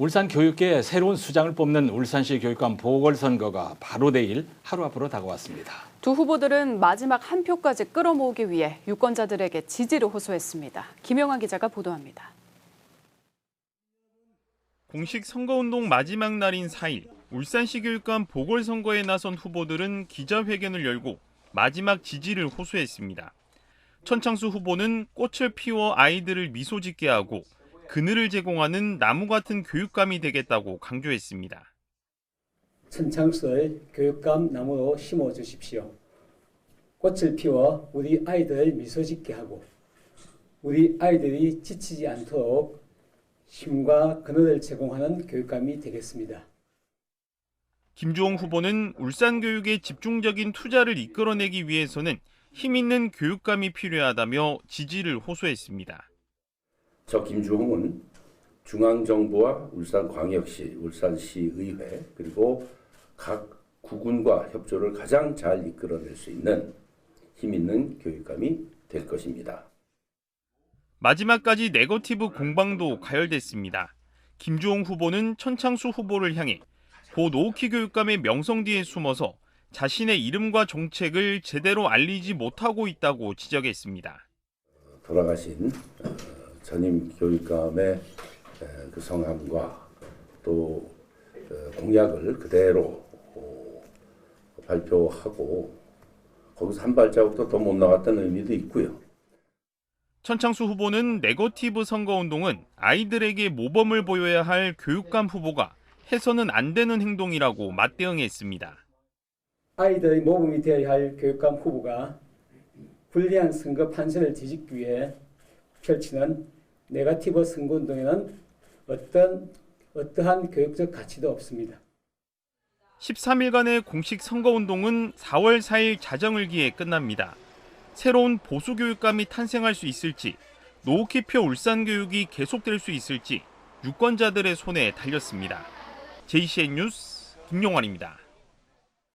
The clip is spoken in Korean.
울산 교육계의 새로운 수장을 뽑는 울산시 교육감 보궐선거가 바로 내일 하루 앞으로 다가왔습니다. 두 후보들은 마지막 한 표까지 끌어모으기 위해 유권자들에게 지지를 호소했습니다. 김영환 기자가 보도합니다. 공식 선거운동 마지막 날인 4일 울산시 교육감 보궐선거에 나선 후보들은 기자회견을 열고 마지막 지지를 호소했습니다. 천창수 후보는 꽃을 피워 아이들을 미소 짓게 하고 그늘을 제공하는 나무 같은 교육감이 되겠다고 강조했습니다. 천창수를 교육감 나무로 심어 주십시오. 꽃을 피워 우리 아이들을 미소 짓게 하고 우리 아이들이 지치지 않도록 힘과 그늘을 제공하는 교육감이 되겠습니다. 김주홍 후보는 울산 교육의 집중적인 투자를 이끌어내기 위해서는 힘 있는 교육감이 필요하다며 지지를 호소했습니다. 저 김주홍은 중앙정부와 울산광역시, 울산시의회 그리고 각 구군과 협조를 가장 잘 이끌어낼 수 있는 힘 있는 교육감이 될 것입니다. 마지막까지 네거티브 공방도 가열됐습니다. 김주홍 후보는 천창수 후보를 향해 고 노키 교육감의 명성 뒤에 숨어서 자신의 이름과 정책을 제대로 알리지 못하고 있다고 지적했습니다. 돌아가신 어, 전임 교육감의 에, 그 성함과 또 어, 공약을 그대로 어, 발표하고 거기서 한 발자국도 더 못 나갔다는 의미도 있고요. 천창수 후보는 네거티브 선거운동은 아이들에게 모범을 보여야 할 교육감 후보가 해서는 안 되는 행동이라고 맞대응했습니다. 아이들의 모범이 되어야 할 교육감 후보가 불리한 선거 판세를 뒤집기 위해 펼치는 네가티브 선거운동에는 어떤 어떠한 교육적 가치도 없습니다. 13일간의 공식 선거운동은 4월 4일 자정을기에 끝납니다. 새로운 보수 교육감이 탄생할 수 있을지, 노키표 울산 교육이 계속될 수 있을지 유권자들의 손에 달렸습니다. JCN 뉴스 김용환입니다.